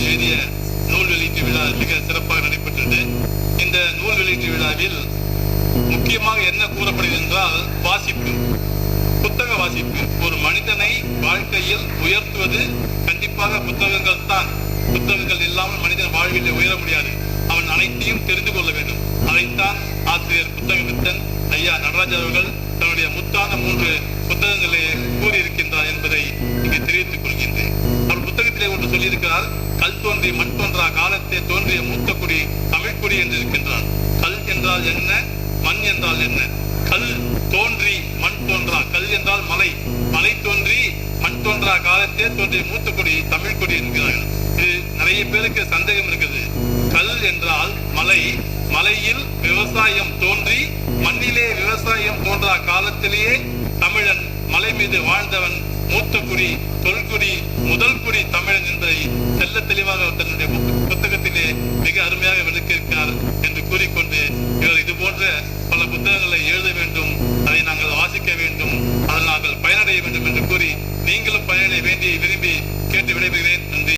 அவர்கள் எழுதிய நூல் வெளியீட்டு விழா மிக சிறப்பாக நடைபெற்றது. இந்த நூல் வெளியீட்டு விழாவில் முக்கியமாக என்ன கூறப்படுகிறது என்றால் வாசிப்பு. புத்தக வாசிப்பு. ஒரு மனிதனை வாழ்க்கையில் உயர்த்துவது கண்டிப்பாக புத்தகங்கள் தான். புத்தகங்கள் இல்லாமல் மனிதன் வாழ்வில் உயர முடியாது. அவன் அனைத்தையும் தெரிந்து கொள்ள வேண்டும். அதைத்தான் ஆசிரியர் புத்தகமித்தன் ஐயா நடராஜர் அவர்கள் தன்னுடைய முத்தான மூன்று சொல்லியிருக்கிறார் கல் தோன்றி மண் தோன்றா காலத்தே தோன்றிய மூத்த குடி தமிழ் குடி என்று இருக்கின்றார் கல் என்றால் என்ன? மண் என்றால் என்ன? கல் தோன்றி மண் தோன்றா கல் என்றால் மலை. மலை தோன்றி மண் தோன்றா காலத்தே தோன்றிய மூத்த குடி தமிழ் குடி என்கிறார்கள். இது நிறைய பேருக்கு சந்தேகம் இருக்குது. கல் என்றால் மலை. மலையில் விவசாயம் தோன்றி மண்ணிலே விவசாயம் தோன்றா காலத்திலேயே தமிழன் மலை மீது வாழ்ந்தவன் மூத்தக்குடி தொல்குடி முதல் குடி தமிழன் என்பதை செல்ல தெளிவாக தன்னுடைய புத்தகத்திலே மிக அருமையாக விளக்கியிருக்கிறார் என்று கூறிக்கொண்டு இவர் இது போன்ற பல புத்தகங்களை எழுத வேண்டும் அதை நாங்கள் வாசிக்க வேண்டும் அதில் நாங்கள் பயனடைய வேண்டும் என்று கூறி நீங்களும் பயனடைய வேண்டி விரும்பி